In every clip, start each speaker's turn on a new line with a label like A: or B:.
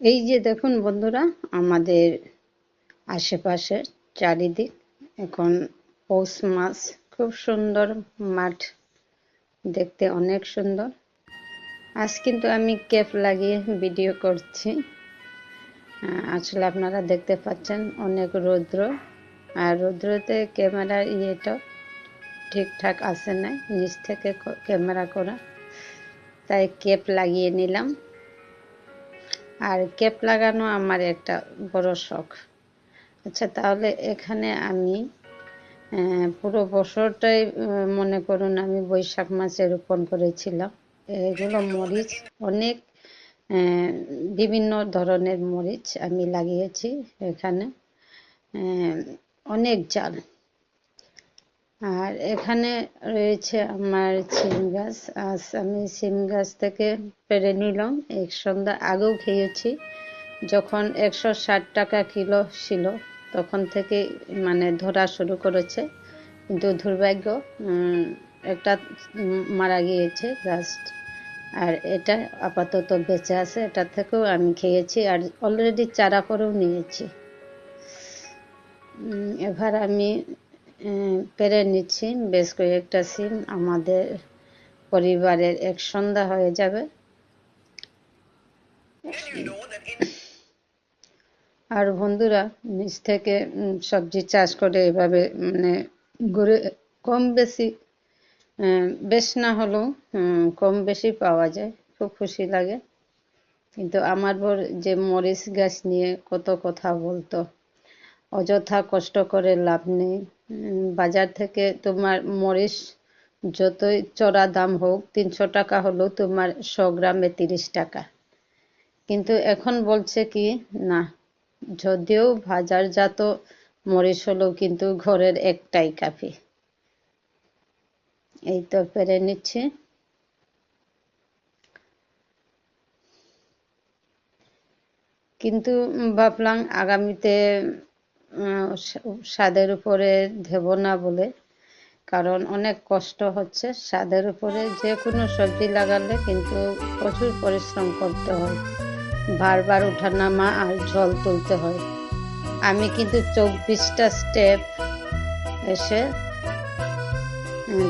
A: এই যে দেখুন বন্ধুরা, আমাদের আশেপাশের চারিদিক এখন পৌষ মাস, খুব সুন্দর মাঠ, দেখতে অনেক সুন্দর। আজ কিন্তু আমি ক্যাপ লাগিয়ে ভিডিও করছি। আসলে আপনারা দেখতে পাচ্ছেন অনেক রৌদ্র, আর রৌদ্রতে ক্যামেরার ইয়েটা ঠিকঠাক আসে না, নিচ থেকে ক্যামেরা করা। তাই ক্যাপ লাগিয়ে নিলাম। আর ক্যাপ লাগানো আমার একটা বড় শখ। আচ্ছা তাহলে এখানে আমি পুরো বছরটাই মনে করুন আমি বৈশাখ মাসে রোপণ করেছিলাম। এগুলো মরিচ অনেক বিভিন্ন ধরনের মরিচ আমি লাগিয়েছি এখানে। অনেক জাল। আর এখানে রয়েছে আমার সিম গাছ। আজ আমি সিম গাছ থেকে পেরে নিলাম। এক সন্ধ্যা আগেও খেয়েছি। যখন একশো ষাট টাকা কিলো ছিল, তখন থেকে মানে ধরা শুরু করেছে। কিন্তু দুর্ভাগ্য একটা মারা গিয়েছে গাছ আর এটা আপাতত বেঁচে আছে। এটা থেকেও আমি খেয়েছি আর অলরেডি চারা করেও নিয়েছি। এবার আমি পেরে নিচ্ছি। বেশ কয়েকটা সিম আমাদের পরিবারের এক সন্ধ্যা হয়ে যাবে। আর বন্ধুরা, নিচ থেকে সবজি চাষ করে এভাবে মানে গড়ে, কম বেশি বেশ না হলেও কম বেশি পাওয়া যায়। খুব খুশি লাগে। কিন্তু আমার বর যে মরিচ গাছ নিয়ে কত কথা বলতো। অযথা কষ্ট করে লাভ নেই। বাজার থেকে তোমার মরিচ যতই চড়া দাম হোক, তিনশো টাকা হলেও তোমার শো গ্রামে তিরিশ টাকা। কিন্তু এখন বলছে কি, না, যদিও বাজারজাত মরিচ হলেও কিন্তু ঘরের একটাই কাফি। এই তো পেরে নিচ্ছি। কিন্তু ভাবলাম আগামীতে স্বাদের উপরে দেব না বলে। কারণ অনেক কষ্ট হচ্ছে স্বাদের উপরে। যে কোনো সবজি লাগালে কিন্তু প্রচুর পরিশ্রম করতে হয়। বারবার ওঠানামা আর জল তুলতে হয়। আমি কিন্তু চব্বিশটা স্টেপ এসে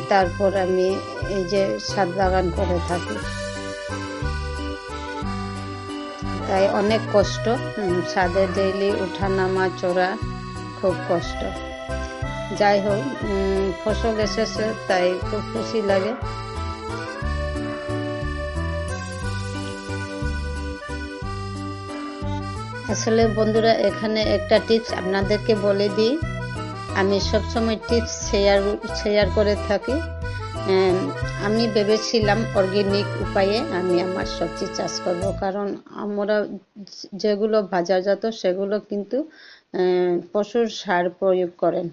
A: তারপর আমি এই যে ছাদ বাগান করে থাকি। তাই অনেক কষ্ট ছাদে ডেইলি ওঠানামা চড়া খুব কষ্ট। যাই হোক ফসল এসেছে, তাই খুব খুশি লাগে। আসলে বন্ধুরা, এখানে একটা টিপস আপনাদেরকে বলে দিই। আমি সবসময় টিপস শেয়ার শেয়ার করে থাকি। আমি ভেবেছিলাম অর্গেনিক উপায়ে আমি আমার সবজি চাষ করব। কারণ আমরা যেগুলো বাজারজাত, সেগুলো কিন্তু পশুর সার প্রয়োগ করেন।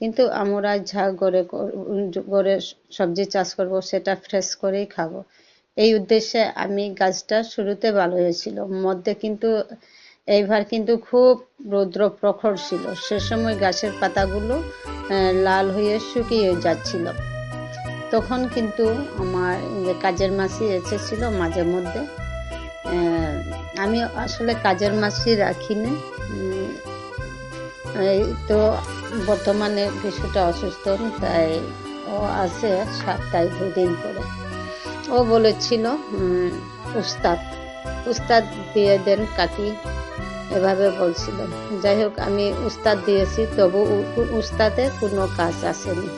A: কিন্তু আমরা যা গড়ে গড়ে সবজি চাষ করব সেটা ফ্রেশ করেই খাব। এই উদ্দেশ্যে আমি গাছটা শুরুতে ভালো হয়েছিল। মধ্যে কিন্তু এইবার কিন্তু খুব রৌদ্র প্রখর ছিল। সে সময় গাছের পাতাগুলো লাল হয়ে শুকিয়ে যাচ্ছিল। তখন কিন্তু আমার কাজের মাসি এসেছিল মাঝে মধ্যে আমি আসলে কাজের মাসি রাখি না উম, এই তো বর্তমানে কিছুটা অসুস্থ, তাই ও আসে সপ্তাহে দুদিন করে ও বলেছিল উস্তাদ উস্তাদ দিয়ে দেন কাকি এভাবে বলছিল। যাই হোক, আমি উস্তাদ দিয়েছি, তবু উস্তাদে কোনো কাজ আসেনি।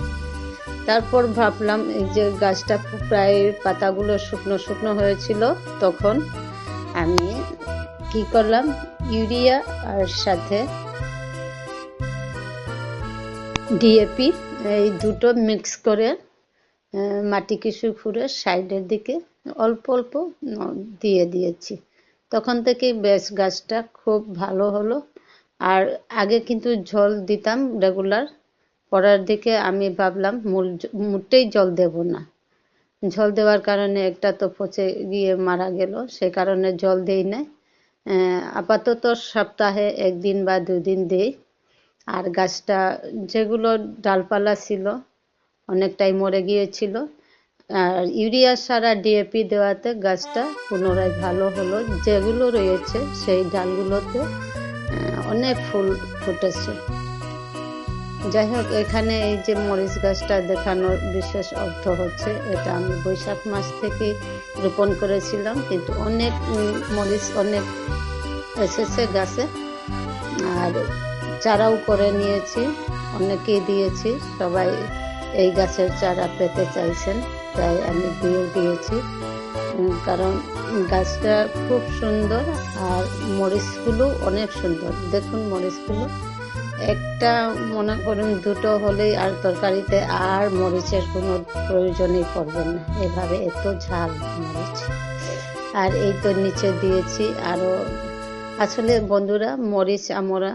A: তারপর ভাবলাম, এই যে গাছটা প্রায় পাতাগুলো শুকনো শুকনো হয়েছিল, তখন আমি কি করলাম, ইউরিয়া আর সাথে ডিএপি এই দুটো মিক্স করে মাটি কিছু খুঁড়ে সাইডের দিকে অল্প অল্প দিয়ে দিয়েছি। তখন থেকে বেশ গাছটা খুব ভালো হলো। আর আগে কিন্তু জল দিতাম রেগুলার পরের দিকে আমি ভাবলাম মূল মোটেই জল দেব না। জল দেওয়ার কারণে একটা তো পচে গিয়ে মারা গেল, সে কারণে জল দেই না আপাতত সপ্তাহে একদিন বা দুদিন দেই। আর গাছটা, যেগুলো ডালপালা ছিল, অনেকটাই মরে গিয়েছিল। আর ইউরিয়া সার ডিএপি দেওয়াতে গাছটা পুনরায় ভালো হলো। যেগুলো রয়েছে, সেই ডালগুলোতে অনেক ফুল ফুটেছে। যাই হোক, এখানে এই যে মরিচ গাছটা দেখানোর বিশেষ অর্থ হচ্ছে, এটা আমি বৈশাখ মাস থেকে রোপণ করেছিলাম, কিন্তু অনেক মরিচ অনেক এসেছে গাছে। আর চারাও করে নিয়েছি, অনেকেই দিয়েছি, সবাই এই গাছের চারা পেতে চাইছেন, তাই আমি দিয়ে দিয়েছি। কারণ গাছটা খুব সুন্দর আর মরিচগুলো অনেক সুন্দর। দেখুন মরিচগুলো। একটা মনে করুন দুটো হলেই আর তরকারিতে আর মরিচের কোনো প্রয়োজনই পড়বে না। এভাবে এত ঝাল মরিচ। আর এই তো নিচে দিয়েছি আরও আসলে বন্ধুরা, মরিচ, আমরা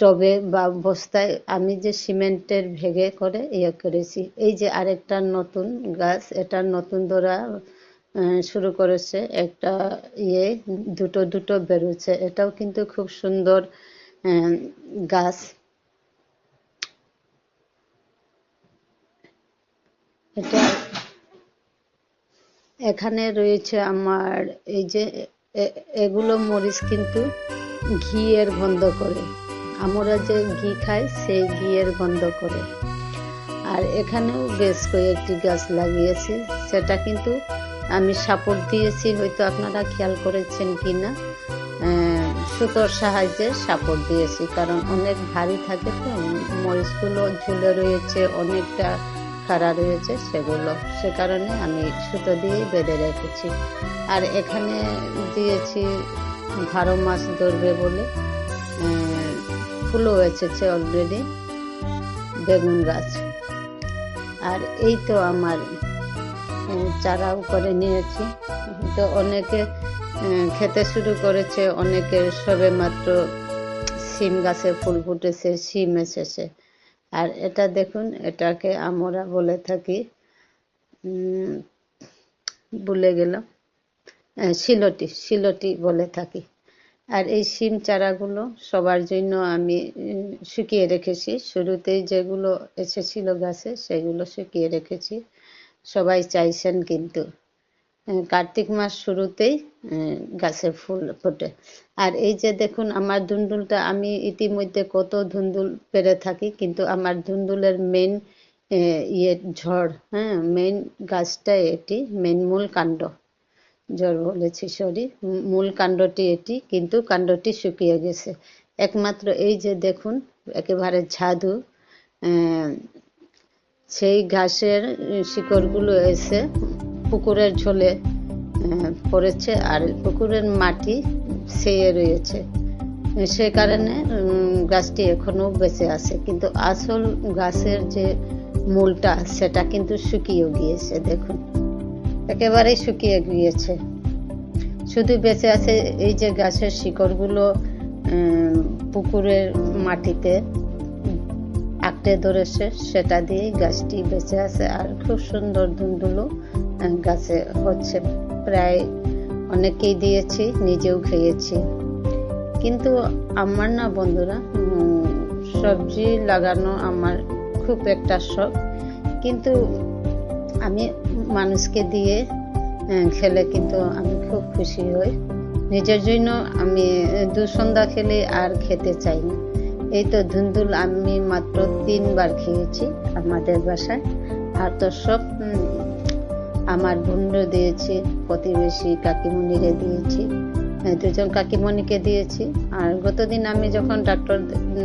A: টবে বা বস্তায় আমি যে সিমেন্টের ভেগে করে ইয়ে করেছি, এই যে আরেকটা নতুন গাছ, এটা নতুন ধরা শুরু করেছে, একটা ইয়ে দুটো দুটো বেরোচ্ছে, এটাও কিন্তু খুব সুন্দর গাছ। এটা এখানে রয়েছে আমার এই যে এগুলো মরিচ কিন্তু ঘিয়ের গন্ধ করে। আমরা যে ঘি খাই, সেই ঘিয়ের গন্ধ করে। আর এখানেও বেশ কয়েকটি গাছ লাগিয়েছি। সেটা কিন্তু আমি সাপোর্ট দিয়েছি, হয়তো আপনারা খেয়াল করেছেন কি না সুতোর সাহায্যে সাপোর্ট দিয়েছি, কারণ অনেক ভারী থাকে তো, মরিচগুলো ঝুলে রয়েছে, অনেকটা খাড়া রয়েছে সেগুলো। সে কারণে আমি সুতো দিয়েই বেঁধে রেখেছি। আর এখানে দিয়েছি ভারো মাস ধরবে বলে ফুলও এসেছে অলরেডি বেগুন গাছ। আর এই তো আমার চারাও করে নিয়েছি। তো অনেকে খেতে শুরু করেছে, অনেকের সবে মাত্র সিম গাছে ফুল ফুটেছে, সিম এসেছে। আর এটা দেখুন, এটাকে আমরা বলে থাকি ভুলে গেলাম শিলটি শিলটি বলে থাকি। আর এই সিম চারাগুলো সবার জন্য আমি শুকিয়ে রেখেছি। শুরুতেই যেগুলো এসেছিল গাছে, সেগুলো শুকিয়ে রেখেছি। সবাই চাইছেন কিন্তু কার্তিক মাস শুরুতেই আহ, গাছে ফুল ফোটে। আর এই যে দেখুন আমার ধুন্দুলটা আমি ইতিমধ্যে কত ধুন্দুল পেরে থাকি কিন্তু আমার ধুন্দুলের মেন ইয়ে ঝড় হ্যাঁ মেন গাছটা এটি মেন মূল কাণ্ড। জ্বর বলেছি সরি মূল কাণ্ডটি এটি কিন্তু কাণ্ডটি শুকিয়ে গেছে। একমাত্র এই যে দেখুন একেবারে ঝাদু সেই ঘাসের শিকড়গুলো এসে পুকুরের ঝোলে পড়েছে আর পুকুরের মাটি সেয়ে রয়েছে। সে কারণে গাছটি এখনও বেঁচে আছে। কিন্তু আসল গাছের যে মূলটা সেটা কিন্তু শুকিয়ে গিয়েছে দেখুন। একেবারেই শুকিয়ে গিয়েছে। শুধু বেঁচে আছে এই যে গাছের শিকড়গুলো পুকুরের মাটিতে আঁকড়ে ধরেছে সেটা দিয়েই গাছটি বেঁচে আছে। আর খুব সুন্দর ধুন্দুলো আহ, গাছে হচ্ছে প্রায় অনেকেই দিয়েছি, নিজেও খেয়েছি। কিন্তু আমার না বন্ধুরা সবজি লাগানো আমার খুব একটা শখ। কিন্তু আমি মানুষকে দিয়ে খেলে কিন্তু আমি খুব খুশি হই। নিজের জন্য আমি, দু সন্ধ্যা খেলে আর খেতে চাই না। এই তো ধুন্দুল আমি মাত্র তিনবার খেয়েছি আমাদের বাসায়। আর তো সব আমার বোনরে দিয়েছি, প্রতিবেশী কাকিমণিরে দিয়েছি দুজন কাকিমণিকে দিয়েছি। আর গতদিন আমি যখন ডাক্তার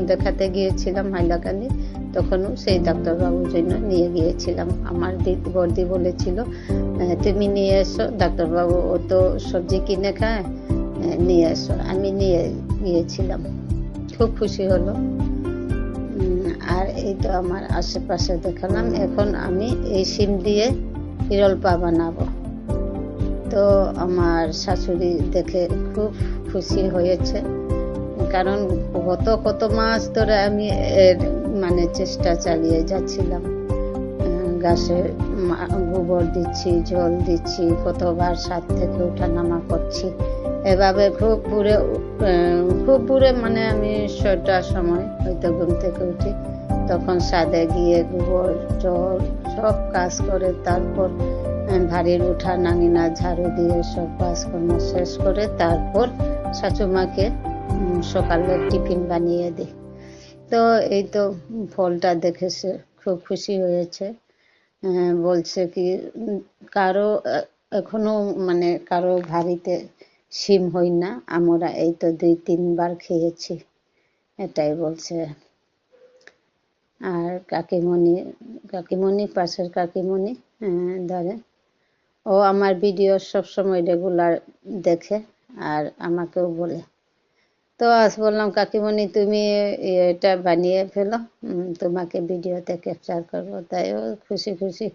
A: দেখাতে গিয়েছিলাম হাইলাকান্দি, তখনও সেই ডাক্তারবাবুর জন্য নিয়ে গিয়েছিলাম। আমার বর্দি বলেছিল তুমি নিয়ে এসো, ডাক্তারবাবু ও তো সবজি কিনে খায় নিয়ে এসো। আমি নিয়ে গিয়েছিলাম। খুব খুশি হলো। আর এই তো আমার আশেপাশে দেখালাম। এখন আমি এই সিম দিয়ে হিরলপা বানাবো তো আমার শাশুড়ি দেখে খুব খুশি হয়েছে। কারণ গত কত মাস ধরে আমি এর মানে চেষ্টা চালিয়ে যাচ্ছিলাম। গাছে গোবর দিচ্ছি জল দিচ্ছি কতবার ছাদ থেকে ওঠানামা করছি। এভাবে খুব আহ, খুব ভোরে মানে আমি ছয়টার সময় হয়তো ঘুম থেকে উঠি। তখন সাদে গিয়ে গোবর, জল সব কাজ করে তারপর ভারীর উঠা, নাঙিনা, ঝাড়ু দিয়ে সব কাজকর্ম শেষ করে তারপর শাশুমাকে সকালে টিফিন বানিয়ে দিই তো এই তো ফলটা দেখে সে খুব খুশি হয়েছে। বলছে কি কারও এখনও মানে কারও ভারিতে সিম হই না, আমরা এই তো দুই তিনবার খেয়েছি, এটাই বলছে। আর কাকিমণি কাকিমণি, পাশের কাকিমণি ধরে। ও আমার ভিডিও সবসময় রেগুলার দেখে আর আমাকেও বলে। তো আজ বললাম, কাকিমণি, তুমি এটা বানিয়ে ফেলো তোমাকে ভিডিওতে ক্যাপচার করব। তাই ও খুশি খুশি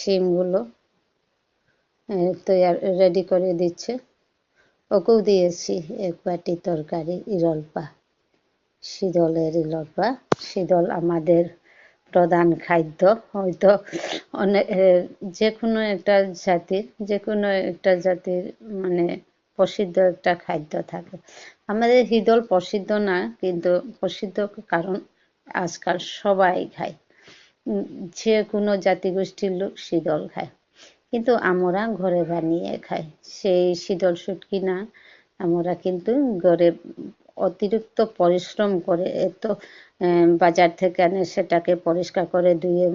A: সিমগুলো তৈয়ার রেডি করে দিচ্ছে। ওকেও দিয়েছি এক বাটি তরকারি ইরলপা শীতলের ইরলপা শীতল আমাদের প্রধান খাদ্য। হয়তো অনেক যে কোনো একটা জাতির যে কোনো একটা জাতির মানে প্রসিদ্ধ একটা খাদ্য থাকে। আমাদের হিদল প্রসিদ্ধ না, কিন্তু প্রসিদ্ধ কারণ আজকাল সবাই খায়। যে কোনো জাতিগোষ্ঠীর লোক শীতল খায়। কিন্তু আমরা ঘরে বানিয়ে খাই। সেই শীতল শুটকি না, আমরা কিন্তু ঘরে অতিরিক্ত পরিশ্রম করে এত বাজার থেকে আনে সেটাকে পরিষ্কার করে ধুয়ে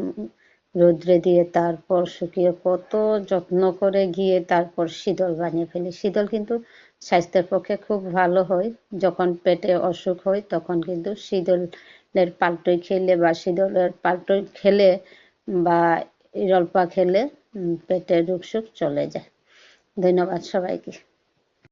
A: রৌদ্রে দিয়ে তারপর শুকিয়ে কত যত্ন করে গিয়ে তারপর শীতল বানিয়ে ফেলি। শীতল কিন্তু স্বাস্থ্যের পক্ষে খুব ভালো হয়। যখন পেটে অসুখ হয় তখন কিন্তু শীতলের পাল্টই খেলে বা শীতলের পাল্টই খেলে বা ইরলপা খেলে পেটের রোগ চলে যায়। ধন্যবাদ সবাইকে।